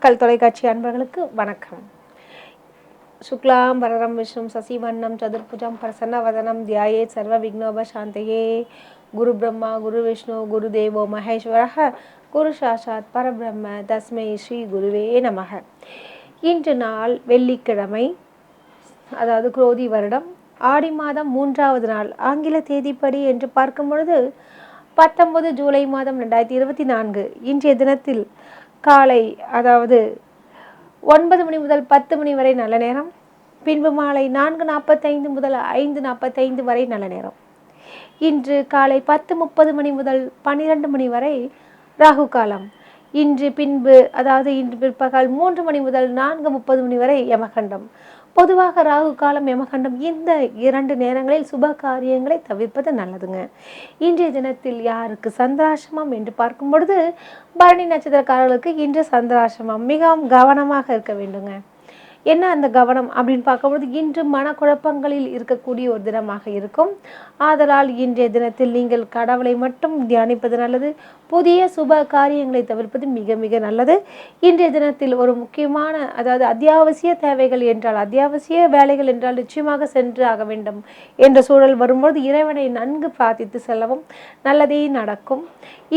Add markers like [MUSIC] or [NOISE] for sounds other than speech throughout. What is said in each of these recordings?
மக்கள் தொலைக்காட்சி அன்பர்களுக்கு வணக்கம். சுக்லாம் பரரம் விஷ்ணும் சசிவண்ணம் சதுர்புஜம் பிரசன்னவதனம் தியாயே சர்வ விக்னோப சாந்தையே. குரு பிரம்மா குரு விஷ்ணு குரு தேவோ மகேஸ்வரக குரு சாஷாத் பரபிரம்ம தஸ்மை ஸ்ரீ குருவே நமக. இன்று நாள் வெள்ளிக்கிழமை அதாவது குரோதி வருடம். ஆடி மாதம் மூன்றாவது நாள் ஆங்கில தேதிப்படி என்று பார்க்கும் பொழுது பத்தொன்பது ஜூலை மாதம் ரெண்டாயிரத்தி இருபத்தி நான்கு இன்றைய தினத்தில் காலை அதாவது ஒன்பது மணி முதல் பத்து மணி வரை நல்ல நேரம் பின்பு மாலை நான்கு நாற்பத்தைந்து முதல் ஐந்து நாற்பத்தைந்து வரை நல்ல நேரம். இன்று காலை பத்து முப்பது மணி முதல் பன்னிரண்டு மணி வரை ராகு காலம். இன்று பின்பு அதாவது இன்று பிற்பகல் மூன்று மணி முதல் நான்கு முப்பது மணி வரை யமகண்டம். பொதுவாக ராகு காலம் யமகண்டம் இந்த இரண்டு நேரங்களில் சுப காரியங்களை தவிர்ப்பது நல்லதுங்க. இன்றைய தினத்தில் யாருக்கு சந்திராசிரமம் என்று பார்க்கும் பொழுது பரணி நட்சத்திரக்காரர்களுக்கு இன்று சந்திராசிரமம் மிகவும் கவனமாக இருக்க வேண்டுங்க. என்ன அந்த கவனம் அப்படின்னு பார்க்கும்போது இன்று மனக்குழப்பங்களில் இருக்கக்கூடிய ஒரு தினமாக இருக்கும். ஆதலால் இன்றைய தினத்தில் நீங்கள் கடவுளை மட்டும் தியானிப்பது நல்லது. புதிய சுப காரியங்களை தவிர்ப்பது மிக மிக நல்லது. இன்றைய தினத்தில் ஒரு முக்கியமான அதாவது அத்தியாவசிய தேவைகள் என்றால் அத்தியாவசிய வேலைகள் என்றால் நிச்சயமாக சென்று ஆக வேண்டும் என்ற சூழல் வரும்போது இறைவனை நன்கு பிரார்த்தித்து செல்லவும் நல்லதே நடக்கும்.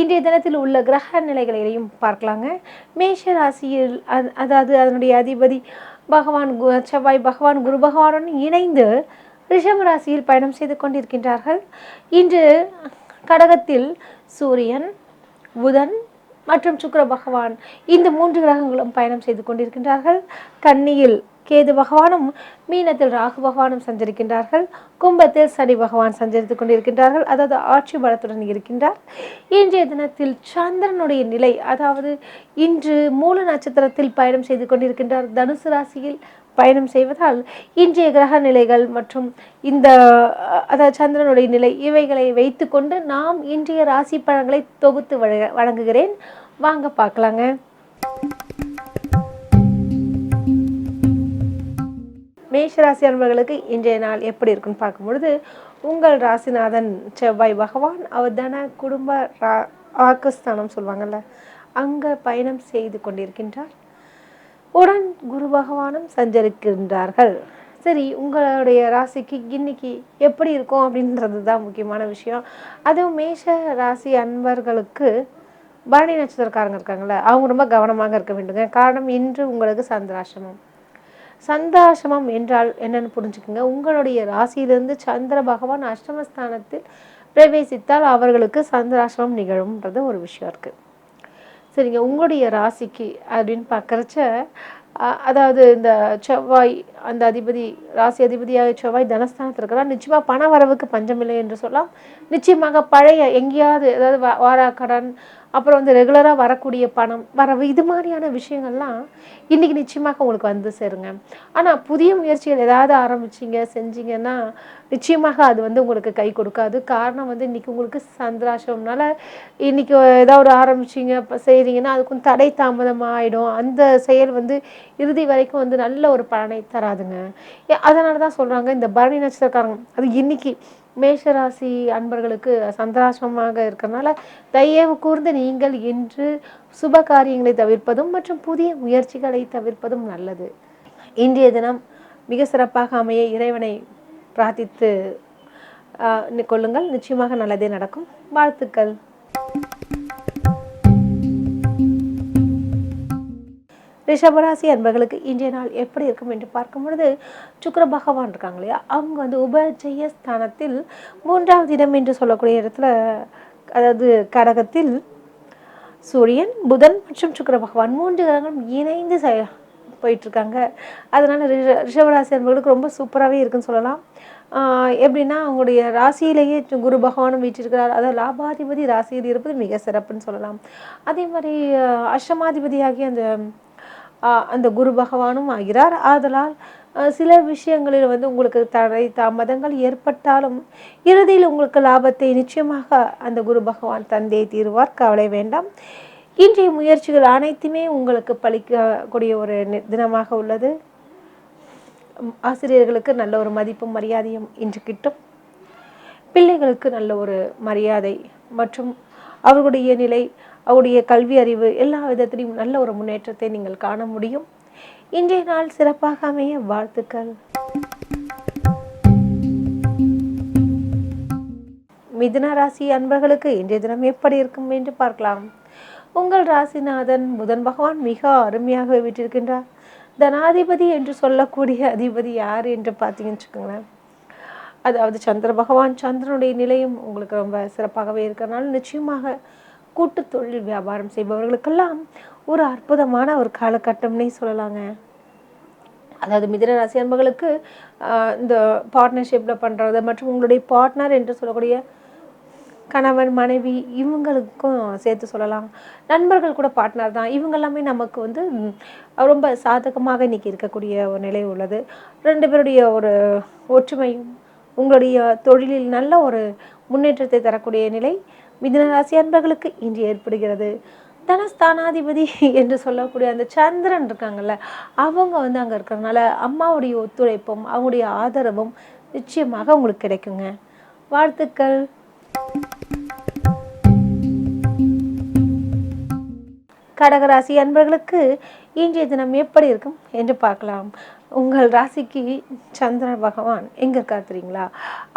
இன்றைய தினத்தில் உள்ள கிரக நிலைகளையும் பார்க்கலாங்க. மேஷ ராசியில் அதாவது அதனுடைய அதிபதி பகவான் கு- செவ்வாய் பகவான் குரு பகவானுடன் இணைந்து ரிஷப ராசியில் பயணம் செய்து கொண்டிருக்கின்றார்கள். இன்று கடகத்தில் சூரியன் புதன் மற்றும் சுக்கர பகவான் இந்த மூன்று கிரகங்களும் பயணம் செய்து கொண்டிருக்கின்றார்கள். கன்னியில் கேது பகவானும் மீனத்தில் ராகு பகவானும் சஞ்சரிக்கின்றார்கள். கும்பத்தில் சனி பகவான் சஞ்சரித்துக் கொண்டிருக்கின்றார்கள். அதாவது ஆட்சி பலத்துடன் இருக்கின்றார். இன்றைய தினத்தில் சந்திரனுடைய நிலை அதாவது இன்று மூல நட்சத்திரத்தில் பயணம் செய்து கொண்டிருக்கின்றார். தனுசு ராசியில் பயணம் செய்வதால் இன்றைய கிரக நிலைகள் மற்றும் இந்த அதாவது சந்திரனுடைய நிலை இவைகளை வைத்துக்கொண்டு நாம் இன்றைய ராசி பழங்களை தொகுத்து வழங்குகிறேன். வாங்க பார்க்கலாங்க. மேஷ ராசி அன்பர்களுக்கு இன்றைய நாள் எப்படி இருக்குன்னு பார்க்கும்பொழுது உங்கள் ராசிநாதன் செவ்வாய் பகவான் அவர் தானே குடும்ப ரா வாக்குஸ்தானம் சொல்லுவாங்கல்ல அங்கே பயணம் செய்து கொண்டிருக்கின்றார். உடன் குரு பகவானும் சஞ்சரிக்கின்றார்கள். சரி உங்களுடைய ராசிக்கு இன்னைக்கு எப்படி இருக்கும் அப்படின்றது தான் முக்கியமான விஷயம். அதுவும் மேஷ ராசி அன்பர்களுக்கு பரணி நட்சத்திரக்காரங்க இருக்காங்கல்ல அவங்க ரொம்ப கவனமாக இருக்க வேண்டுங்க. காரணம் இன்று உங்களுக்கு சந்திராசிரமம் சந்திராசிரமம் என்றால் என்னன்னு புரிஞ்சுக்கோங்க. உங்களுடைய ராசியிலிருந்து சந்திர பகவான் அஷ்டமஸ்தானத்தில் பிரவேசித்தால் அவர்களுக்கு சந்திராசிரமம் நிகழும்ன்றது ஒரு விஷயம் இருக்குது சரிங்க உங்களுடைய ராசிக்கு அப்படின்னு பார்க்குறச்ச அதாவது இந்த செவ்வாய் அந்த அதிபதி ராசி அதிபதியாக செவ்வாய் தனஸ்தானத்தில் இருக்கிறார். நிச்சயமாக பண வரவுக்கு பஞ்சமில்லை என்று சொல்லலாம் நிச்சயமாக பழைய எங்கேயாவது அதாவது வாராக்கடன் அப்புறம் வந்து ரெகுலராக வரக்கூடிய பணம் வரவு இது மாதிரியான விஷயங்கள்லாம் இன்றைக்கி நிச்சயமாக உங்களுக்கு வந்து சேருங்க. ஆனால் புதிய முயற்சிகள் ஏதாவது ஆரம்பிச்சிங்க செஞ்சிங்கன்னா நிச்சயமாக அது வந்து உங்களுக்கு கை கொடுக்காது. காரணம் வந்து இன்றைக்கி உங்களுக்கு சந்திராசம்னால இன்றைக்கி ஏதாவது ஒரு ஆரம்பிச்சிங்க செய்கிறீங்கன்னா அதுக்கும் தடை தாமதமாக ஆகிடும் அந்த செயல் வந்து இறுதி வரைக்கும் வந்து நல்ல ஒரு பலனை தராதுங்க. அதனால தான் சொல்கிறாங்க இந்த பரணி நட்சத்திரக்காரங்க அது இன்னைக்கு மேஷராசி அன்பர்களுக்கு சந்திராசிரமமாக இருக்கிறனால தயவு கூர்ந்து நீங்கள் இன்று சுப காரியங்களை தவிர்ப்பதும் மற்றும் புதிய முயற்சிகளை தவிர்ப்பதும் நல்லது. இன்றைய தினம் மிக சிறப்பாக அமைய இறைவனை பிரார்த்தித்து கொள்ளுங்கள். நிச்சயமாக நல்லதே நடக்கும். வாழ்த்துக்கள். ரிஷபராசி அன்பர்களுக்கு இன்றைய நாள் எப்படி இருக்கும் என்று பார்க்கும் பொழுது சுக்கர பகவான் இருக்காங்க இல்லையா? அவங்க வந்து உபஜய ஸ்தானத்தில் மூன்றாவது இடம் என்று சொல்லக்கூடிய இடத்துல அதாவது கடகத்தில் சூரியன் புதன் மற்றும் சுக்கர பகவான் மூன்று கிரகங்களும் இணைந்து செய போயிட்டுருக்காங்க. அதனால் ரிஷ ரிஷபராசி அன்பர்களுக்கு ரொம்ப சூப்பராகவே இருக்குன்னு சொல்லலாம். எப்படின்னா அவங்களுடைய ராசியிலேயே குரு பகவானும் வீற்றிருக்கிறார். அதாவது லாபாதிபதி ராசியில் இருப்பது மிக சிறப்புன்னு சொல்லலாம். அதே மாதிரி அஷ்டமாதிபதியாகிய அந்த அந்த குரு பகவானும் ஆகிறார். ஆதலால் சில விஷயங்களில் வந்து உங்களுக்கு தடை தாமதங்கள் ஏற்பட்டாலும் இறுதியில் உங்களுக்கு லாபத்தை நிச்சயமாக அந்த குரு பகவான் தந்தே தீருவார். கவலை வேண்டாம். இன்றைய முயற்சிகள் அனைத்துமே உங்களுக்கு பலிக்கக்கூடிய ஒரு தினமாக உள்ளது. ஆசிரியர்களுக்கு நல்ல ஒரு மதிப்பும் மரியாதையும் இன்று கிட்டும். பிள்ளைகளுக்கு நல்ல ஒரு மரியாதை மற்றும் அவர்களுடைய நிலை அவருடைய கல்வி அறிவு எல்லா விதத்திலையும் நல்ல ஒரு முன்னேற்றத்தை நீங்கள் காண முடியும். இன்றைய நாள் சிறப்பாக அமைய வாழ்த்துக்கள். மிதுன ராசி அன்பர்களுக்கு இன்றைய தினம் எப்படி இருக்கும் என்று பார்க்கலாம். உங்கள் ராசிநாதன் புதன் பகவான் மிக அருமையாக விட்டிருக்கின்றார். தனாதிபதி என்று சொல்லக்கூடிய அதிபதி யார் என்று பார்த்தீங்கன்னு வச்சுக்கோங்களேன். அதாவது சந்திர பகவான் சந்திரனுடைய நிலையும் உங்களுக்கு ரொம்ப சிறப்பாகவே இருக்கிறனால நிச்சயமாக கூட்டு தொழில் வியாபாரம் செய்பவர்களுக்கெல்லாம் ஒரு அற்புதமான ஒரு காலகட்டம்னே சொல்லலாங்க. அதாவது மிதன ராசி அன்பர்களுக்கு இந்த பார்ட்னர்ஷிப்பில் பண்ணுறது மற்றும் உங்களுடைய பார்ட்னர் என்று சொல்லக்கூடிய கணவன் மனைவி இவங்களுக்கும் சேர்த்து சொல்லலாம். நண்பர்கள் கூட பார்ட்னர் தான். இவங்க எல்லாமே நமக்கு வந்து ரொம்ப சாதகமாக இன்னைக்கு இருக்கக்கூடிய ஒரு நிலை உள்ளது. ரெண்டு பேருடைய ஒரு ஒற்றுமையும் உங்களுடைய தொழிலில் நல்ல ஒரு முன்னேற்றத்தை தரக்கூடிய நிலை மிதுன ராசி அன்பர்களுக்கு இன்று ஏற்படுகிறது. தனஸ்தானாதிபதி என்று சொல்லக்கூடிய அந்த சந்திரன் இருக்காங்கல்ல அவங்க வந்து அங்கே இருக்கிறதுனால அம்மாவுடைய ஒத்துழைப்பும் அவங்களுடைய ஆதரவும் நிச்சயமாக உங்களுக்கு கிடைக்குங்க. வாழ்த்துக்கள். கடகராசி அன்பர்களுக்கு இன்றைய தினம் எப்படி இருக்கும் என்று பார்க்கலாம். உங்கள் ராசிக்கு சந்திர பகவான் எங்கே இருக்கார் தெரியுங்களா?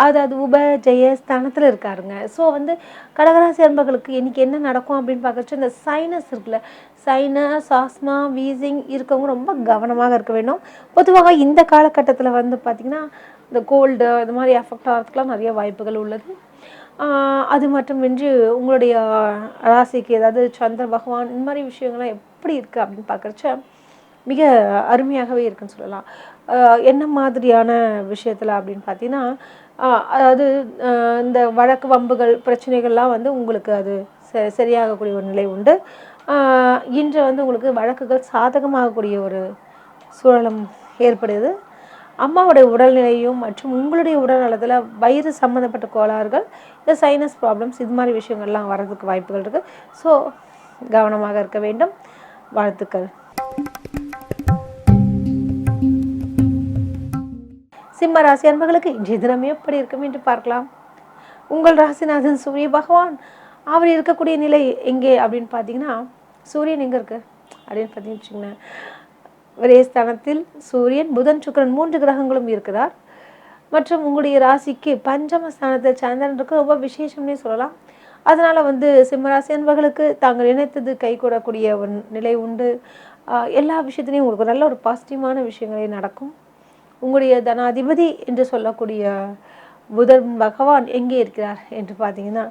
அதாவது உப ஜெய ஸ்தானத்தில் இருக்காருங்க. ஸோ வந்து கடகராசி அன்பர்களுக்கு இன்னைக்கு என்ன நடக்கும் அப்படின்னு பார்க்கறச்சு இந்த சைனஸ் இருக்குல்ல சைனஸ் ஆஸ்மா வீசிங் இருக்கவங்க ரொம்ப கவனமாக இருக்க வேண்டும். பொதுவாக இந்த காலகட்டத்தில் வந்து பார்த்திங்கன்னா இந்த கோல்டு இது மாதிரி எஃபெக்ட் ஆகிறதுக்குலாம் நிறைய வாய்ப்புகள் உள்ளது. அது மட்டுமின்றி உங்களுடைய ராசிக்கு ஏதாவது சந்திர பகவான் இந்த மாதிரி விஷயங்கள்லாம் எப்படி இருக்குது அப்படின்னு பார்க்குறச்ச மிக அருமையாகவே இருக்குன்னு சொல்லலாம். என்ன மாதிரியான விஷயத்தில் அப்படின்னு பார்த்தீங்கன்னா அது அதாவது இந்த வழக்கு வம்புகள் பிரச்சனைகள்லாம் வந்து உங்களுக்கு அது ச சரியாகக்கூடிய ஒரு நிலை உண்டு. இன்று வந்து உங்களுக்கு வழக்குகள் சாதகமாகக்கூடிய ஒரு சூழலும் ஏற்படுது. அம்மாவுடைய உடல்நிலையும் மற்றும் உங்களுடைய உடல் நலத்தில் வயிறு சம்மந்தப்பட்ட கோளாறுகள் இந்த சைனஸ் ப்ராப்ளம்ஸ் இது மாதிரி விஷயங்கள்லாம் வர்றதுக்கு வாய்ப்புகள் இருக்குது ஸோ கவனமாக இருக்க வேண்டும். வாழ்த்துக்கள். சிம்ம ராசி அன்பர்களுக்கு இன்றைய தினம் எப்படி இருக்கும் என்று பார்க்கலாம். உங்கள் ராசிநாதன் சூரிய பகவான் அவர் இருக்கக்கூடிய நிலை எங்கே அப்படின்னு பார்த்தீங்கன்னா சூரியன் எங்கே இருக்கு? அப்படின்னு பார்த்தீங்கன்னு வச்சுங்களேன் ஒரே ஸ்தானத்தில் சூரியன் புதன் சுக்கிரன் மூன்று கிரகங்களும் இருக்கிறார். மற்றும் உங்களுடைய ராசிக்கு பஞ்சம ஸ்தானத்தில் சந்திரன் இருக்கு ரொம்ப விசேஷம்னே சொல்லலாம். அதனால் வந்து சிம்மராசி அன்பர்களுக்கு தாங்கள் நினைத்தது கைகூடக்கூடிய ஒரு நிலை உண்டு. எல்லா விஷயத்துலையும் உங்களுக்கு நல்ல ஒரு பாசிட்டிவான விஷயங்களே நடக்கும். உங்களுடைய தனாதிபதி என்று சொல்லக்கூடிய புதன் பகவான் எங்கே இருக்கிறார் என்று பார்த்தீங்கன்னா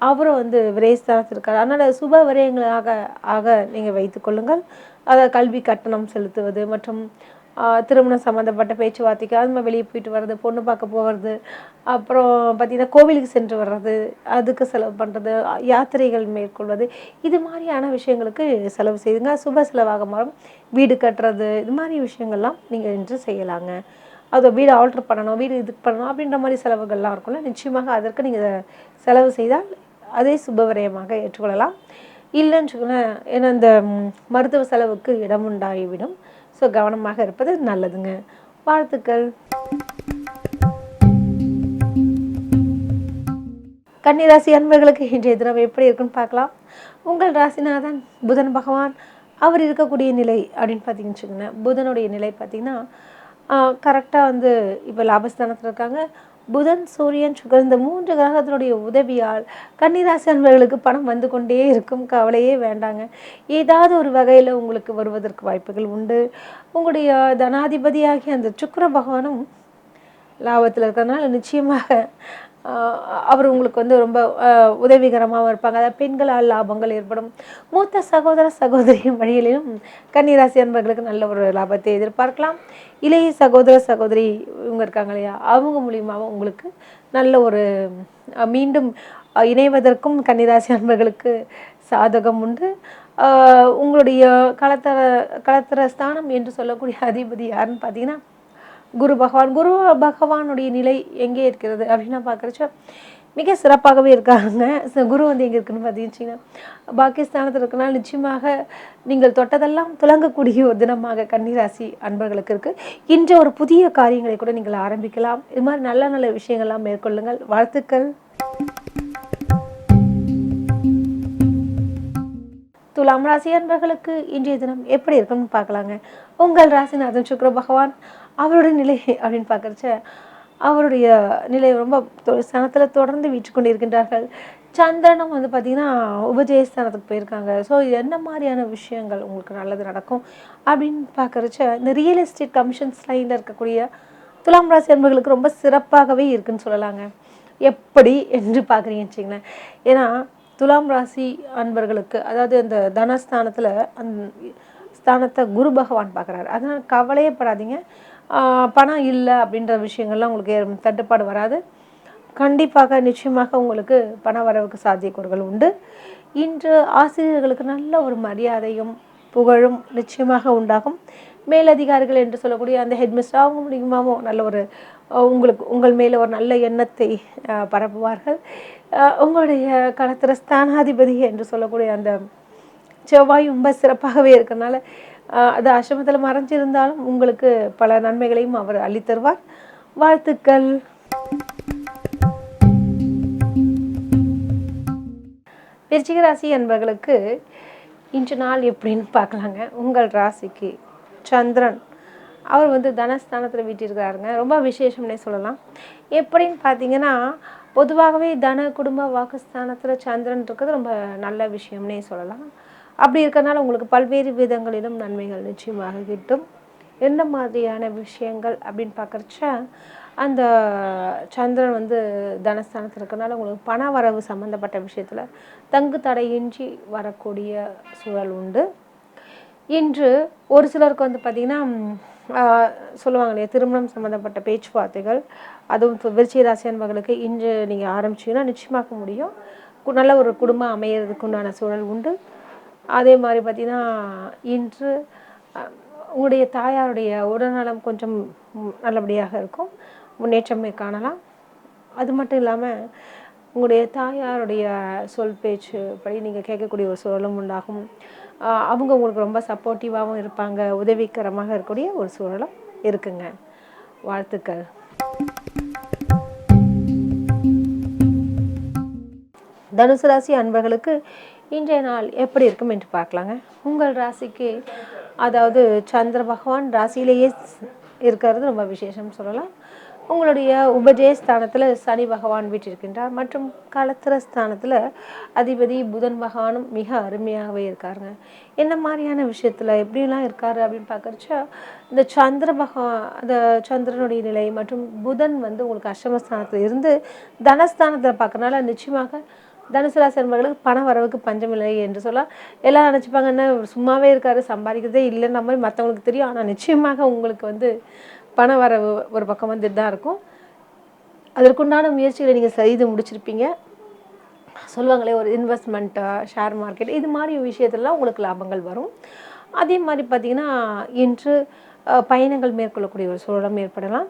அவரும் வந்து விரயஸ்தானத்தில் இருக்கார் அதனால் சுப விரயங்களாக ஆக நீங்கள் வைத்துக்கொள்ளுங்கள் அதை கல்வி கட்டணம் செலுத்துவது மற்றும் திருமணம் சம்மந்தப்பட்ட பேச்சுவார்த்தைக்கு அது மாதிரி வெளியே போயிட்டு வர்றது பொண்ணு பார்க்க போகிறது அப்புறம் பார்த்தீங்கன்னா கோவிலுக்கு சென்று வர்றது அதுக்கு செலவு பண்ணுறது யாத்திரைகள் மேற்கொள்வது இது மாதிரியான விஷயங்களுக்கு செலவு செய்துங்க. சுப செலவாக மாறும். வீடு கட்டுறது இது மாதிரி விஷயங்கள்லாம் நீங்கள் இன்று செய்யலாங்க. அது வீடு ஆல்ட்ரு பண்ணணும் வீடு இதுக்கு பண்ணணும் அப்படின்ற மாதிரி செலவுகள்லாம் இருக்கும்ல நிச்சயமாக அதற்கு நீங்கள் செலவு செய்தால் அதே சுபவரயமாக ஏற்றுக்கொள்ளலாம். இல்லைன்னு வச்சுக்கோங்களேன் ஏன்னா இந்த மருத்துவ செலவுக்கு இடம் உண்டாகிவிடும். ஸோ கவனமாக இருப்பது நல்லதுங்க. வாழ்த்துக்கள். கன்னிராசி அன்பர்களுக்கு இன்றைய தினம் எப்படி இருக்குன்னு பார்க்கலாம். உங்கள் ராசிநாதன் புதன் பகவான் அவர் இருக்கக்கூடிய நிலை அப்படின்னு பார்த்தீங்கன்னு வச்சுக்கோங்களேன் புதனுடைய நிலை பார்த்தீங்கன்னா கரெக்டாக வந்து இப்போ லாபஸ்தானத்தில் இருக்காங்க. புதன் சூரியன் சுகர் இந்த மூன்று கிரகத்தினுடைய உதவியால் கன்னிராசி அன்பர்களுக்கு பணம் வந்து கொண்டே இருக்கும். கவலையே வேண்டாங்க. ஏதாவது ஒரு வகையில் உங்களுக்கு வருவதற்கு வாய்ப்புகள் உண்டு. உங்களுடைய தனாதிபதியாகிய அந்த சுக்கர பகவானும் லாபத்தில் இருக்கிறதுனால நிச்சயமாக அவர் உங்களுக்கு வந்து ரொம்ப உதவிகரமாகவும் இருப்பாங்க. அதாவது பெண்களால் லாபங்கள் ஏற்படும். மூத்த சகோதர சகோதரி வழியிலும் கன்னிராசி அன்பர்களுக்கு நல்ல ஒரு லாபத்தை எதிர்பார்க்கலாம். இளைய சகோதர சகோதரி இவங்க இருக்காங்க இல்லையா? அவங்க மூலியமாகவும் உங்களுக்கு நல்ல ஒரு மீண்டும் இணைவதற்கும் கன்னிராசி அன்பர்களுக்கு சாதகம் உண்டு. உங்களுடைய கலத்தர களத்தர ஸ்தானம் என்று சொல்லக்கூடிய அதிபதி யாருன்னு பார்த்தீங்கன்னா குரு பகவான் குரு பகவானுடைய நிலை எங்கே இருக்கிறது அப்படின்னு பார்க்குறச்ச மிக சிறப்பாகவே இருக்காங்க. குரு வந்து எங்கே இருக்குன்னு பார்த்தீங்கன்னா பாகிஸ்தானத்தில் இருக்கனால நிச்சயமாக நீங்கள் தொட்டதெல்லாம் துலங்கக்கூடிய ஒரு தினமாக கன்னிராசி அன்பர்களுக்கு இருக்குது இன்று ஒரு புதிய காரியங்களை கூட நீங்கள் ஆரம்பிக்கலாம். இது மாதிரி நல்ல நல்ல விஷயங்கள்லாம் மேற்கொள்ளுங்கள். வாழ்த்துக்கள். துலாம் ராசி அன்பர்களுக்கு இன்றைய தினம் எப்படி இருக்குன்னு பார்க்கலாங்க. உங்கள் ராசிநாதன் சுக்ர பகவான் அவருடைய நிலை அப்படின்னு பார்க்குறச்ச அவருடைய நிலை ரொம்ப சனத்தில் தொடர்ந்து வீச்சு கொண்டு இருக்கின்றார்கள் சந்திரனும் வந்து பார்த்திங்கன்னா உபஜயஸ்தானத்துக்கு போயிருக்காங்க. ஸோ இது என்ன மாதிரியான விஷயங்கள் உங்களுக்கு நல்லது நடக்கும் அப்படின்னு பார்க்குறச்ச இந்த ரியல் எஸ்டேட் கமிஷன்ஸ் லைனில் இருக்கக்கூடிய துலாம் ராசி அன்பர்களுக்கு ரொம்ப சிறப்பாகவே இருக்குன்னு சொல்லலாங்க. எப்படி என்று பார்க்குறீங்கன்னு வச்சிங்களேன் ஏன்னா துலாம் ராசி அன்பர்களுக்கு அதாவது அந்த தனஸ்தானத்தில் அந் ஸ்தானத்தை குரு பகவான் பார்க்குறாரு. அதனால் கவலையே படாதீங்க பணம் இல்லை அப்படின்ற விஷயங்கள்லாம் உங்களுக்கு தட்டுப்பாடு வராது. கண்டிப்பாக நிச்சயமாக உங்களுக்கு பண வரவுக்கு சாத்தியக்கூறுகள் உண்டு. இன்று ஆசிரியர்களுக்கு நல்ல ஒரு மரியாதையும் புகழும் நிச்சயமாக உண்டாகும். மேலதிகாரிகள் என்று சொல்லக்கூடிய அந்த ஹெட்மிஸ்டர் அவங்க மூலியமாகவும் நல்ல ஒரு உங்களுக்கு உங்கள் மேலே ஒரு நல்ல எண்ணத்தை பரப்புவார்கள். உங்களுடைய களத்திர ஸ்தானாதிபதி என்று சொல்லக்கூடிய அந்த செவ்வாய் ரொம்ப சிறப்பாகவே இருக்கிறனால அது அசமத்தில் மறைஞ்சிருந்தாலும் உங்களுக்கு பல நன்மைகளையும் அவர் அளித்தருவார் வாழ்த்துக்கள். விருச்சிக ராசி என்பவர்களுக்கு இன்று நாள் எப்படின்னு பார்க்கலாங்க. உங்கள் ராசிக்கு சந்திரன். அவர் வந்து தனஸ்தானத்தில் வீட்டிருக்கிறாருங்க. ரொம்ப விசேஷம்னே சொல்லலாம். எப்படின்னு பார்த்தீங்கன்னா பொதுவாகவே தன குடும்ப வாக்குஸ்தானத்தில் சந்திரன் இருக்கிறது ரொம்ப நல்ல விஷயம்னே சொல்லலாம். அப்படி இருக்கிறனால உங்களுக்கு பல்வேறு விதங்களிலும் நன்மைகள் நிச்சயமாக கிட்டும். எந்த மாதிரியான விஷயங்கள் அப்படின்னு பார்க்குறச்ச அந்த சந்திரன் வந்து தனஸ்தானத்தில் இருக்கிறனால உங்களுக்கு பண வரவு சம்மந்தப்பட்ட விஷயத்தில் தங்கு தடையின்றி வரக்கூடிய சூழல் உண்டு. இன்று ஒரு சிலருக்கு வந்து பார்த்திங்கன்னா சொல்லுவாங்க இல்லையா திருமணம் சம்மந்தப்பட்ட பேச்சுவார்த்தைகள் அதுவும் விருச்சிக ராசி அன்பர்களுக்கு இன்று நீங்கள் ஆரம்பிச்சிங்கன்னா நிச்சயமாக்க முடியும். நல்ல ஒரு குடும்பம் அமையிறதுக்கு உண்டான சூழல் உண்டு. அதே மாதிரி பார்த்திங்கன்னா இன்று உங்களுடைய தாயாருடைய உடல்நலம் கொஞ்சம் நல்லபடியாக இருக்கும். முன்னேற்றமே காணலாம். அது மட்டும் இல்லாமல் உங்களுடைய தாயாருடைய சொல் பேச்சு படி நீங்கள் கேட்கக்கூடிய ஒரு சூழலும் உண்டாகும். அவங்க உங்களுக்கு ரொம்ப சப்போர்ட்டிவாகவும் இருப்பாங்க. உதவிகரமாக இருக்கக்கூடிய ஒரு சூழலும் இருக்குங்க. வாழ்த்துக்கள். தனுசு ராசி அன்பர்களுக்கு இன்றைய நாள் எப்படி இருக்கும் என்று பார்க்கலாங்க. உங்கள் ராசிக்கு அதாவது சந்திர பகவான் ராசியிலேயே இருக்கிறது ரொம்ப விசேஷம் சொல்லலாம். உங்களுடைய உபஜய ஸ்தானத்தில் சனி பகவான் வீட்டிருக்கின்றார். மற்றும் களத்திர ஸ்தானத்தில் அதிபதி புதன் பகவானும் மிக அருமையாகவே இருக்காருங்க. என்ன மாதிரியான விஷயத்தில் எப்படிலாம் இருக்காரு அப்படின்னு பார்க்குறச்சா இந்த சந்திர பகவான் அந்த சந்திரனுடைய நிலை மற்றும் புதன் வந்து உங்களுக்கு அஷ்டமஸ்தானத்தில் இருந்து தனஸ்தானத்தில் பார்க்கறனால நிச்சயமாக தனுசு ராசி என்பவர்களுக்கு பண வரவுக்கு பஞ்சமில்லை என்று சொல்ல எல்லாம் நினச்சிப்பாங்க என்ன சும்மாவே இருக்காரு சம்பாதிக்கிறதே இல்லைன்ற மாதிரி மற்றவங்களுக்கு தெரியும். ஆனால் நிச்சயமாக உங்களுக்கு வந்து பண வரவு ஒரு பக்கம் வந்துட்டு தான் இருக்கும். அதற்குண்டான முயற்சிகளை நீங்கள் செய்து முடிச்சிருப்பீங்க. சொல்லுவாங்களே ஒரு இன்வெஸ்ட்மெண்ட்டு ஷேர் மார்க்கெட் இது மாதிரி விஷயத்துலலாம் உங்களுக்கு லாபங்கள் வரும். அதே மாதிரி பார்த்திங்கன்னா இன்று பயணங்கள் மேற்கொள்ளக்கூடிய ஒரு சூழலும் ஏற்படலாம்.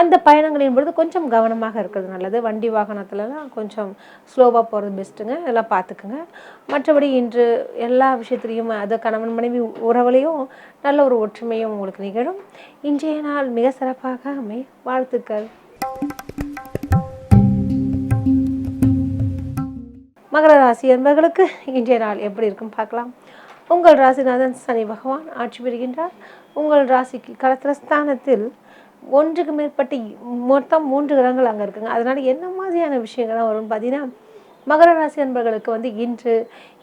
அந்த பயணங்களின் பொழுது கொஞ்சம் கவனமாக இருக்கிறது நல்லது. வண்டி வாகனத்துலலாம் கொஞ்சம் ஸ்லோவாக போகிறது பெஸ்ட்டுங்க எல்லாம் பார்த்துக்குங்க மற்றபடி இன்று எல்லா விஷயத்துலேயும் அது கணவன் மனைவி உறவுலையும் நல்ல ஒரு ஒற்றுமையும் உங்களுக்கு நிகழும். இன்றைய நாள் மிக சிறப்பாக அமை வாழ்த்துக்கள். மகர ராசி என்பவர்களுக்கு இன்றைய நாள் எப்படி இருக்கும் பார்க்கலாம். உங்கள் ராசிநாதன் சனி பகவான் ஆட்சி பெறுகின்றார் உங்கள் ராசிக்கு கலத்திரஸ்தானத்தில் ஒன்றுக்கு மேற்பட்ட மொத்தம் மூன்று கிரகங்கள் அங்கே இருக்குங்க. அதனால் என்ன மாதிரியான விஷயங்கள்லாம் வரும்னு பார்த்தீங்கன்னா மகர ராசி அன்பர்களுக்கு வந்து இன்று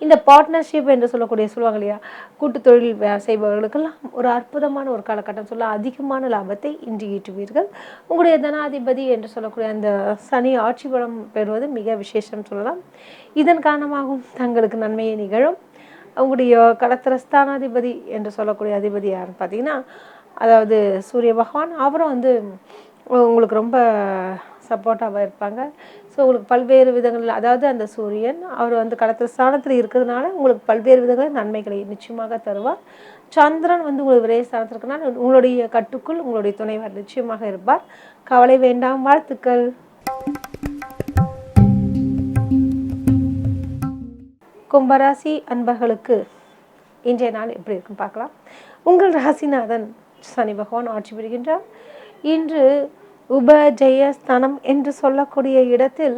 இந்த பார்ட்னர்ஷிப் என்று சொல்லக்கூடிய சொல்லுவாங்க இல்லையா கூட்டு தொழில் செய்பவர்களுக்கெல்லாம் ஒரு அற்புதமான ஒரு காலகட்டம் சொல்ல அதிகமான லாபத்தை இன்று ஈட்டுவீர்கள். உங்களுடைய தனாதிபதி என்று சொல்லக்கூடிய அந்த சனி ஆட்சி பலம் பெறுவது மிக விசேஷம் சொல்லலாம். இதன் காரணமாகவும் தங்களுக்கு நன்மையை நிகழும். உங்களுடைய கடத்திரஸ்தானாதிபதி என்று சொல்லக்கூடிய அதிபதி யாருன்னு பார்த்தீங்கன்னா அதாவது சூரிய பகவான் அவரும் வந்து உங்களுக்கு ரொம்ப சப்போர்ட்டாக இருப்பாங்க. ஸோ உங்களுக்கு பல்வேறு விதங்களில் அதாவது அந்த சூரியன் அவர் வந்து கடத்திர ஸ்தானத்தில் இருக்கிறதுனால உங்களுக்கு பல்வேறு விதங்களில் நன்மைகளை நிச்சயமாக தருவார். சந்திரன் வந்து உங்களுக்கு விரைய ஸ்தானத்தில் இருக்கனால உங்களுடைய கட்டுக்குள் உங்களுடைய துணைவர் நிச்சயமாக இருப்பார். கவலை வேண்டாம் வாழ்த்துக்கள். கும்பராசி அன்பர்களுக்கு இன்றைய நாள் எப்படி இருக்குன்னு பார்க்கலாம். உங்கள் ராசிநாதன் சனி பகவான் ஆட்சி பெறுகின்றார் இன்று உபஜயஸ்தானம் என்று சொல்லக்கூடிய இடத்தில்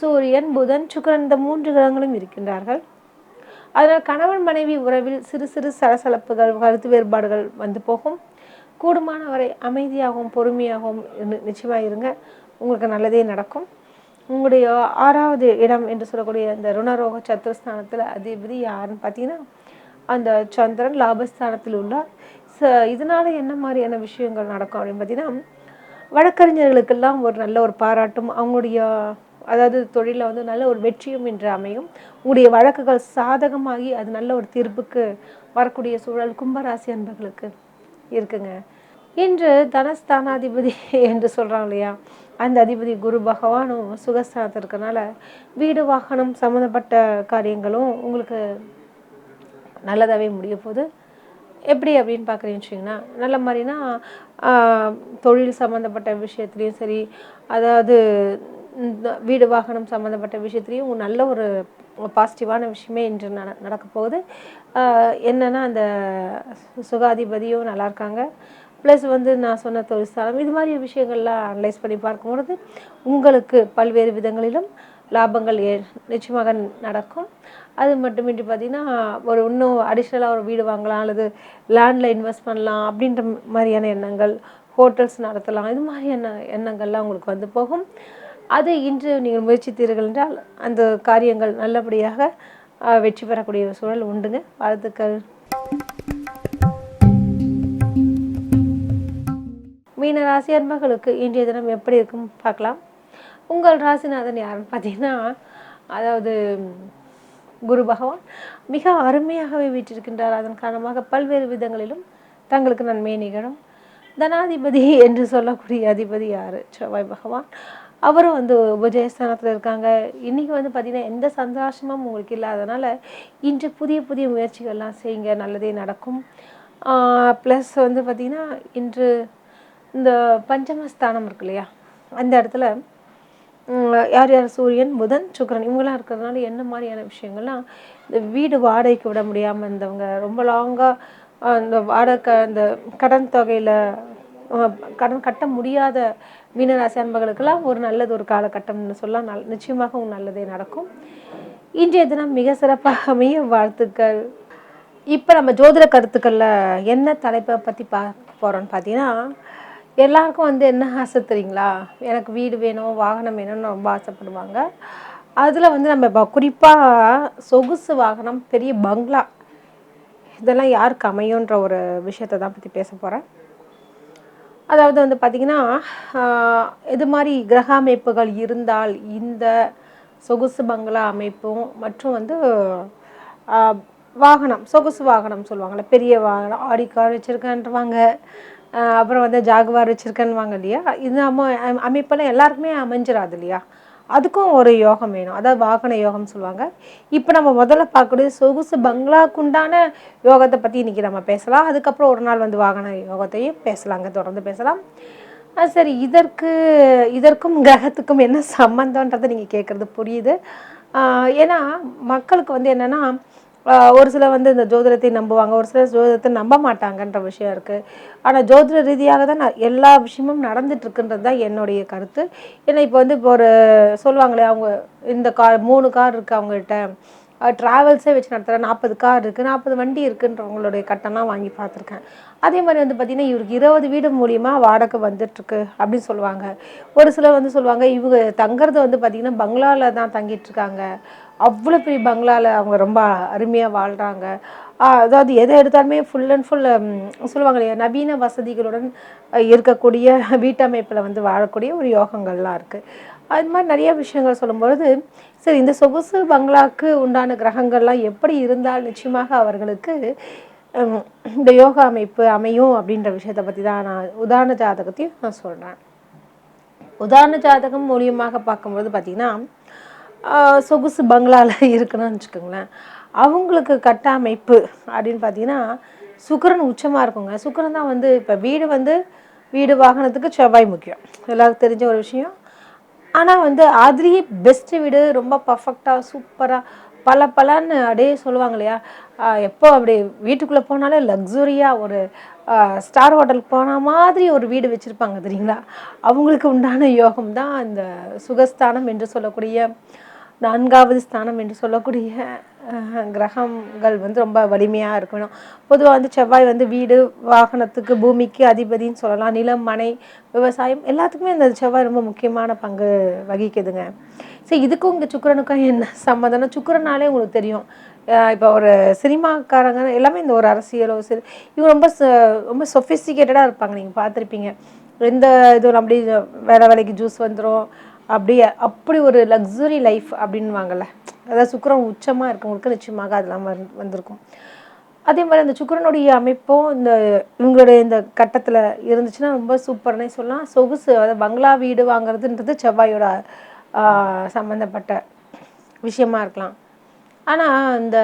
சூரியன் புதன் சுக்கரன் இந்த மூன்று கிரகங்களும் இருக்கின்றார்கள். அதனால் கணவன் மனைவி உறவில் சிறு சிறு சலசலப்புகள் கருத்து வேறுபாடுகள் வந்து போகும். கூடுமானவரை அமைதியாகவும் பொறுமையாகவும் நிச்சயமாக நிச்சயமா இருங்க. உங்களுக்கு நல்லதே நடக்கும். உங்களுடைய ஆறாவது இடம் என்று சொல்லக்கூடிய அந்த ருணரோக சத்துருஸ்தானத்தில் அதிபதி யாருன்னு பார்த்தீங்கன்னா அந்த சந்திரன் லாபஸ்தானத்தில் உள்ளார். ஸோ இதனால் என்ன மாதிரியான விஷயங்கள் நடக்கும் அப்படின்னு பார்த்தீங்கன்னா வழக்கறிஞர்களுக்கெல்லாம் ஒரு நல்ல ஒரு பாராட்டும் அவங்களுடைய அதாவது தொழிலில் வந்து நல்ல ஒரு வெற்றியும் என்று அமையும். உங்களுடைய வழக்குகள் சாதகமாகி அது நல்ல ஒரு தீர்ப்புக்கு வரக்கூடிய சூழல் கும்பராசி அன்பர்களுக்கு இருக்குங்க. இன்று தனஸ்தானாதிபதி [LAUGHS] என்று சொல்கிறாங்க இல்லையா? அந்த அதிபதி குரு பகவானும் சுகஸ்தானத்தில் இருக்கனால வீடு வாகனம் சம்மந்தப்பட்ட காரியங்களும் உங்களுக்கு நல்லதாகவே முடிய போகுது. எப்படி அப்படின்னு பார்க்குறீங்கன்னு வச்சிங்கன்னா நல்ல மாதிரினா தொழில் சம்மந்தப்பட்ட விஷயத்துலையும் சரி அதாவது வீடு வாகனம் சம்மந்தப்பட்ட விஷயத்துலையும் நல்ல ஒரு பாசிட்டிவான விஷயமே இன்று நட நடக்க போகுது. என்னென்னா அந்த சுகாதிபதியும் நல்லா இருக்காங்க. ப்ளஸ் வந்து நான் சொன்ன தொழில் ஸ்தானம் இது மாதிரி விஷயங்கள்லாம் அனலைஸ் பண்ணி பார்க்கும்பொழுது உங்களுக்கு பல்வேறு விதங்களிலும் லாபங்கள் ஏ நிச்சயமாக நடக்கும். அது மட்டுமின்றி பார்த்திங்கன்னா ஒரு இன்னும் அடிஷ்னலாக ஒரு வீடு வாங்கலாம் அல்லது லேண்டில் இன்வெஸ்ட் பண்ணலாம் அப்படின்ற மாதிரியான எண்ணங்கள் ஹோட்டல்ஸ் நடத்தலாம் இது மாதிரியான எண்ணங்கள்லாம் உங்களுக்கு வந்து போகும். அது இன்று நீங்கள் முயற்சித்தீர்கள் என்றால் அந்த காரியங்கள் நல்லபடியாக வெற்றி பெறக்கூடிய ஒரு சூழல் உண்டுங்க. வாழ்த்துக்கள். மீனராசி அன்பர்களுக்கு இன்றைய தினம் எப்படி இருக்கும் பார்க்கலாம். உங்கள் ராசிநாதன் யாருன்னு பார்த்தீங்கன்னா அதாவது குரு பகவான். மிக அருமையாகவே வீற்றிருக்கின்றார். அதன் காரணமாக பல்வேறு விதங்களிலும் தங்களுக்கு நன்மை நிகழும். தனாதிபதி என்று சொல்லக்கூடிய அதிபதி யார்? செவ்வாய் பகவான். அவரும் வந்து உபஜயஸ்தானத்தில் இருக்காங்க. இன்றைக்கி வந்து பார்த்திங்கன்னா எந்த சந்தோஷமும் உங்களுக்கு இல்லாதனால இன்று புதிய புதிய முயற்சிகள்லாம் செய்யுங்க. நல்லதே நடக்கும். ப்ளஸ் வந்து பார்த்திங்கன்னா இன்று இந்த பஞ்சமஸ்தானம் இருக்கு இல்லையா? அந்த இடத்துல யார் யார் சூரியன் புதன் சுக்கரன் இவங்களாம் இருக்கிறதுனால என்ன மாதிரியான விஷயங்கள்லாம் இந்த வீடு வாடகைக்கு விட முடியாமல் இருந்தவங்க ரொம்ப லாங்காக அந்த வாடகை அந்த கடன் தொகையில் கடன் கட்ட முடியாத மீனராசி அன்பர்களுக்கெல்லாம் ஒரு நல்லது ஒரு காலகட்டம்னு சொல்லலாம் நல் நிச்சயமாக நல்லதே நடக்கும். இன்றைய தினம் மிக சிறப்பாக அமைய வாழ்த்துக்கள். இப்போ நம்ம ஜோதிட கருத்துக்களில் என்ன தலைப்பை பற்றி பார்க்க போகிறோம்னு பார்த்தீங்கன்னா எல்லாருக்கும் வந்து என்ன ஆசை தெரியுங்களா? எனக்கு வீடு வேணும் வாகனம் வேணும்னு ரொம்ப ஆசைப்படுவாங்க. அதில் வந்து நம்ம குறிப்பாக சொகுசு வாகனம் பெரிய பங்களா இதெல்லாம் யாருக்கு அமையுன்ற ஒரு விஷயத்தை தான் பற்றி பேச போகிறேன் அதாவது வந்து பார்த்திங்கன்னா இது மாதிரி கிரக அமைப்புகள் இருந்தால் இந்த சொகுசு பங்களா அமைப்பும் மற்றும் வந்து வாகனம் சொகுசு வாகனம் சொல்லுவாங்கள்ல பெரிய வாகனம் ஆடி கார் வச்சுருக்கேன்றவாங்க. அப்புறம் வந்து ஜாகுவார் வச்சுருக்கேன்னுவாங்க இல்லையா? இது அம அமைப்பெல்லாம் எல்லாருக்குமே அமைஞ்சிடாது இல்லையா? அதுக்கும் ஒரு யோகம் வேணும். அதாவது வாகன யோகம் சொல்லுவாங்க. இப்போ நம்ம முதல்ல பார்க்கக்கூடிய சொகுசு பங்களாக்குண்டான யோகத்தை பற்றி இன்றைக்கி நம்ம பேசலாம். அதுக்கப்புறம் ஒரு நாள் வந்து வாகன யோகத்தையும் பேசலாங்க தொடர்ந்து பேசலாம். சரி இதற்கு இதற்கும் கிரகத்துக்கும் என்ன சம்மந்தன்றதை நீங்கள் கேட்குறது புரியுது. ஏன்னா மக்களுக்கு வந்து என்னென்னா ஒரு சிலர் வந்து இந்த ஜோதிடத்தை நம்புவாங்க ஒரு சிலர் ஜோதிடத்தை நம்ப மாட்டாங்கன்ற விஷயம் இருக்குது ஆனால் ஜோதிட ரீதியாக தான் நான் எல்லா விஷயமும் நடந்துட்டுருக்குன்றது தான் என்னுடைய கருத்து. ஏன்னா இப்போ வந்து இப்போ ஒரு சொல்லுவாங்களே அவங்க இந்த கார் மூணு கார் இருக்குது அவங்கள்ட்ட. ட்ராவல்ஸே வச்சு நடத்துகிற நாற்பது கார் இருக்குது நாற்பது வண்டி இருக்குன்றவங்களுடைய கட்டம்லாம் வாங்கி பார்த்துருக்கேன். அதே மாதிரி வந்து பார்த்திங்கன்னா இவருக்கு இருபது வீடு மூலியமாக வாடகை வந்துட்டுருக்கு அப்படின்னு சொல்லுவாங்க. ஒரு சிலர் வந்து சொல்லுவாங்க இவங்க தங்குறது வந்து பார்த்திங்கன்னா பங்களாவில் தான் தங்கிட்டு இருக்காங்க. அவ்வளோ பெரிய பங்களாவில் அவங்க ரொம்ப அருமையாக வாழ்கிறாங்க அதாவது எதை எடுத்தாலுமே ஃபுல் அண்ட் ஃபுல் சொல்லுவாங்க இல்லையா நவீன வசதிகளுடன் இருக்கக்கூடிய வீட்டமைப்பில் வந்து வாழக்கூடிய ஒரு யோகங்கள்லாம் இருக்குது அது மாதிரி நிறைய விஷயங்கள் சொல்லும்பொழுது சரி இந்த சொகுசு பங்களாக்கு உண்டான கிரகங்கள்லாம் எப்படி இருந்தால் நிச்சயமாக அவர்களுக்கு இந்த யோகா அமைப்பு அமையும் அப்படின்ற விஷயத்தை பற்றி தான் நான் உதாரண ஜாதகத்தையும் நான் சொல்கிறேன் உதாரண ஜாதகம் மூலியமாக பார்க்கும்போது பார்த்திங்கன்னா சொகுசு பங்களாவில் இருக்கணும்னு வச்சுக்கோங்களேன். அவங்களுக்கு கட்டமைப்பு அப்படின்னு பார்த்தீங்கன்னா சுக்கரன் உச்சமாக இருக்குங்க. சுக்கரன் தான் வந்து இப்போ வீடு வந்து வீடு வாகனத்துக்கு செவ்வாய் முக்கியம். எல்லாருக்கும் தெரிஞ்ச ஒரு விஷயம். ஆனால் வந்து அதுலேயே பெஸ்ட்டு வீடு ரொம்ப பர்ஃபெக்டாக சூப்பராக பல பலன்னு அப்படியே சொல்லுவாங்க இல்லையா? எப்போ அப்படி வீட்டுக்குள்ளே போனாலே லக்ஸுரியாக ஒரு ஸ்டார் ஹோட்டலுக்கு போன மாதிரி ஒரு வீடு வச்சுருப்பாங்க தெரியுங்களா? அவங்களுக்கு உண்டான யோகம் தான் இந்த சுகஸ்தானம் என்று சொல்லக்கூடிய நான்காவது ஸ்தானம் என்று சொல்லக்கூடிய கிரகங்கள் வந்து ரொம்ப வலிமையாக இருக்கணும். பொதுவாக வந்து செவ்வாய் வந்து வீடு வாகனத்துக்கு பூமிக்கு அதிபதின்னு சொல்லலாம். நிலம் மனை விவசாயம் எல்லாத்துக்குமே இந்த செவ்வாய் ரொம்ப முக்கியமான பங்கு வகிக்குதுங்க. சரி இதுக்கும் இங்கே சுக்கரனுக்கும் என்ன சம்மந்தம்னா சுக்கரனாலே உங்களுக்கு தெரியும். இப்போ ஒரு சினிமாக்காரங்க எல்லாமே இந்த ஒரு அரசியலோ சரி இவங்க ரொம்ப ச- ரொம்ப சொஃபிஸ்டிகேட்டடாக இருப்பாங்க. நீங்கள் பார்த்துருப்பீங்க. எந்த இதுவும் அப்படி வேலை வேலைக்கு ஜூஸ் வந்துடும் அப்படியே அப்படி ஒரு லக்ஸுரி லைஃப் அப்படின்வாங்கல்ல அதாவது சுக்கிரன் உச்சமாக இருக்கவங்களுக்கு நிச்சயமாக அதெல்லாம் வந்து வந்திருக்கும். அதே மாதிரி அந்த சுக்கரனுடைய அமைப்பும் இந்த இவங்களுடைய இந்த கட்டத்தில் இருந்துச்சுன்னா ரொம்ப சூப்பர்னே சொல்லலாம். சொகுசு அதாவது பங்களா வீடு வாங்குறதுன்றது செவ்வாயோட சம்மந்தப்பட்ட விஷயமா இருக்கலாம். ஆனால் இந்த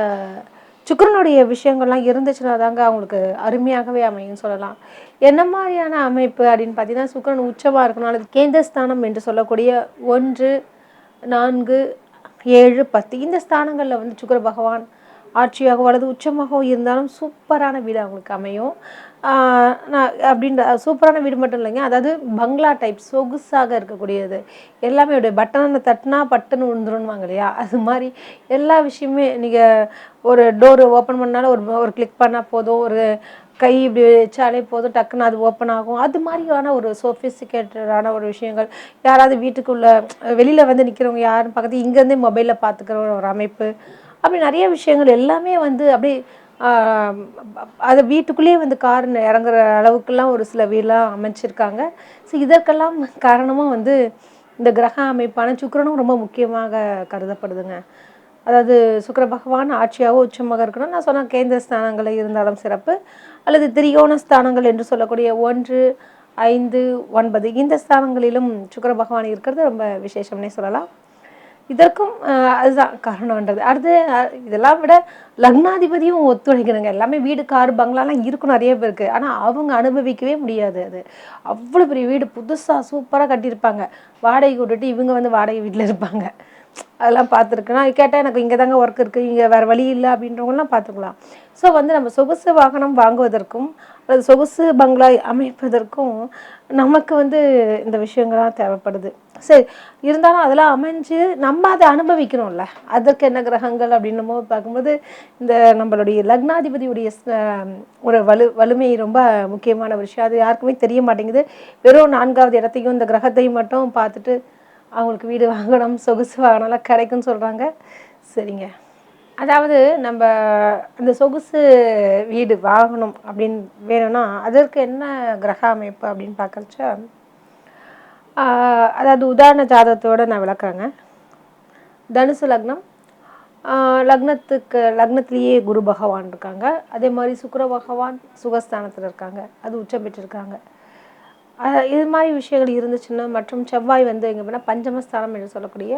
சுக்கிரனுடைய விஷயங்கள்லாம் இருந்துச்சுன்னா தாங்க அவங்களுக்கு அருமையாகவே அமையும் சொல்லலாம். என்ன மாதிரியான அமைப்பு அப்படின்னு பார்த்தீங்கன்னா சுக்கரன் உச்சமாக இருக்கணும் அல்லது கேந்திரஸ்தானம் என்று சொல்லக்கூடிய ஒன்று நான்கு ஏழு பத்து இந்த ஸ்தானங்களில் வந்து சுக்கர பகவான் ஆட்சியாகவோ அல்லது உச்சமாகவோ இருந்தாலும் சூப்பரான வீடு அவங்களுக்கு அமையும். நான் அப்படின்ற சூப்பரான வீடு மட்டும் இல்லைங்க. அதாவது பங்களா டைப் சொகுசாக இருக்கக்கூடியது. எல்லாமே உடைய பட்டனை தட்டினா பட்டுன்னு விழுந்துருன்னுவாங்க இல்லையா? அது மாதிரி எல்லா விஷயமே நீங்கள் ஒரு டோர் ஓப்பன் பண்ணாலும் ஒரு ஒரு கிளிக் பண்ணால் போதும். ஒரு கை இப்படி வச்சாலே போதும். டக்குன்னு அது ஓப்பன் ஆகும். அது மாதிரியான ஒரு சோஃபிஸ்டிகேட்டடான ஒரு விஷயங்கள். யாராவது வீட்டுக்குள்ளே வெளியில் வந்து நிற்கிறவங்க யாருன்னு பக்கத்து இங்கேருந்தே மொபைலில் பார்த்துக்கிற ஒரு அமைப்பு. அப்படி நிறைய விஷயங்கள் எல்லாமே வந்து அப்படியே அதை வீட்டுக்குள்ளேயே வந்து கார் இறங்குற அளவுக்குலாம் ஒரு சில வீடெலாம் அமைச்சிருக்காங்க. ஸோ இதற்கெல்லாம் காரணமாக வந்து இந்த கிரக அமைப்பான சுக்கிரனும் ரொம்ப முக்கியமாக கருதப்படுதுங்க. அதாவது சுக்கர பகவான் ஆட்சியாகவோ உச்சமாக இருக்கணும். நான் சொன்ன கேந்திர ஸ்தானங்களில் இருந்தாலும் சிறப்பு. அல்லது திரிகோண ஸ்தானங்கள் என்று சொல்லக்கூடிய ஒன்று ஐந்து ஒன்பது இந்த ஸ்தானங்களிலும் சுக்கர பகவான் இருக்கிறது ரொம்ப விசேஷம்னே சொல்லலாம். இதற்கும் அதுதான் காரணம்ன்றது. அடுத்து இதெல்லாம் விட லக்னாதிபதியும் ஒத்துழைக்கணுங்க. எல்லாமே வீடு கார் பங்களாலாம் இருக்கும் நிறைய பேருக்கு. ஆனால் அவங்க அனுபவிக்கவே முடியாது அது. அவ்வளோ பெரிய வீடு புதுசாக சூப்பராக கட்டியிருப்பாங்க. வாடகை விட்டுட்டு இவங்க வந்து வாடகை வீட்டில் இருப்பாங்க. அதெல்லாம் பார்த்துருக்கேன். நான் கேட்டால் எனக்கு இங்கே தாங்க ஒர்க் இருக்குது இங்கே வேறு வழி இல்லை அப்படின்றவங்களாம் பார்த்துக்கலாம் ஸோ வந்து நம்ம சொகுசு வாகனம் வாங்குவதற்கும் அல்லது சொகுசு பங்களா அமைப்பதற்கும் நமக்கு வந்து இந்த விஷயங்கள்லாம் தேவைப்படுது. சரி இருந்தாலும் அதெல்லாம் அமைஞ்சு நம்ம அதை அனுபவிக்கணும்ல. அதற்கு என்ன கிரகங்கள் அப்படின்னும் போது பார்க்கும்போது இந்த நம்மளுடைய லக்னாதிபதியுடைய ஒரு வலு வலிமை ரொம்ப முக்கியமான விஷயம். அது யாருக்குமே தெரிய மாட்டேங்குது. வெறும் நான்காவது இடத்தையும் இந்த கிரகத்தையும் மட்டும் பார்த்துட்டு அவங்களுக்கு வீடு வாங்கணும் சொகுசு வாகனம்லாம் கிடைக்கும்னு சொல்கிறாங்க சரிங்க. அதாவது நம்ம அந்த சொகுசு வீடு வாங்கணும் அப்படின்னு வேணும்னா அதற்கு என்ன கிரக அமைப்பு அப்படின்னு பார்க்கறச்ச அதாவது உதாரண ஜாதகத்தோட நான் விளக்குறேங்க. தனுசு லக்னம். லக்னத்துக்கு லக்னத்திலேயே குரு பகவான் இருக்காங்க. அதே மாதிரி சுக்கர பகவான் சுகஸ்தானத்தில் இருக்காங்க. அது உச்சம் பெற்றிருக்காங்க. இது மாதிரி விஷயங்கள் இருந்துச்சுன்னா மற்றும் செவ்வாய் வந்து எங்கே போனால் பஞ்சமஸ்தானம் என்று சொல்லக்கூடிய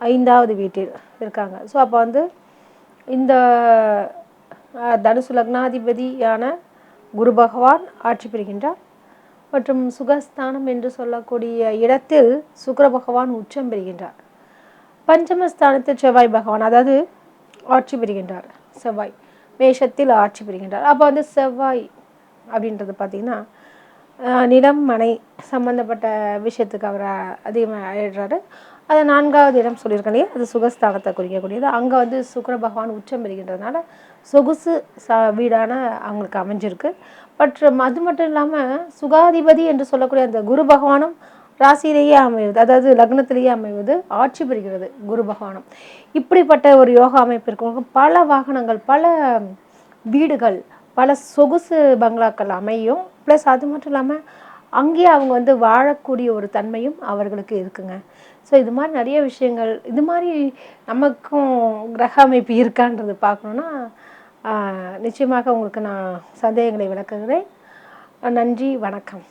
ஐந்தாவது வீட்டில் இருக்காங்க. ஸோ அப்போ வந்து இந்த தனுசு லக்னாதிபதியான குரு பகவான் ஆட்சி பெறுகின்றார் மற்றும் சுகஸ்தானம் என்று சொல்லக்கூடிய இடத்தில் சுக்கர பகவான் உச்சம் பெறுகின்றார். பஞ்சமஸ்தானத்தில் செவ்வாய் பகவான் அதாவது ஆட்சி பெறுகின்றார். செவ்வாய் மேஷத்தில் ஆட்சி பெறுகின்றார். அப்போ வந்து செவ்வாய் அப்படின்றது பார்த்திங்கன்னா நிலம் மனை சம்பந்தப்பட்ட விஷயத்துக்கு அவர் அதிகமாக எழுறாரு அது நான்காவது இடம் சொல்லியிருக்கேன் இல்லையா? அது சுகஸ்தானத்தை குறிக்கக்கூடியது. அங்கே வந்து சுக்கிர பகவான் உச்சம் பெறுகின்றதுனால சொகுசு ச வீடான அவங்களுக்கு அமைஞ்சிருக்கு. பட் அது மட்டும் இல்லாமல் சுகாதிபதி என்று சொல்லக்கூடிய அந்த குரு பகவானும் ராசியிலேயே அமைவது அதாவது லக்னத்திலேயே அமைவது ஆட்சி பெறுகிறது குரு பகவானும். இப்படிப்பட்ட ஒரு யோகா அமைப்பு இருக்கவங்க பல வாகனங்கள் பல வீடுகள் பல சொகுசு பங்களாக்கள் அமையும். ப்ளஸ் அது மட்டும் இல்லாமல் அங்கேயே அவங்க வந்து வாழக்கூடிய ஒரு தன்மையும் அவர்களுக்கு இருக்குங்க. ஸோ இது மாதிரி நிறைய விஷயங்கள் இது மாதிரி நமக்கும் கிரக அமைப்பு இருக்கான்றது பார்க்கணுன்னா நிச்சயமாக உங்களுக்கு நான் சந்தேகங்களை விளக்குகிறேன். நன்றி வணக்கம்.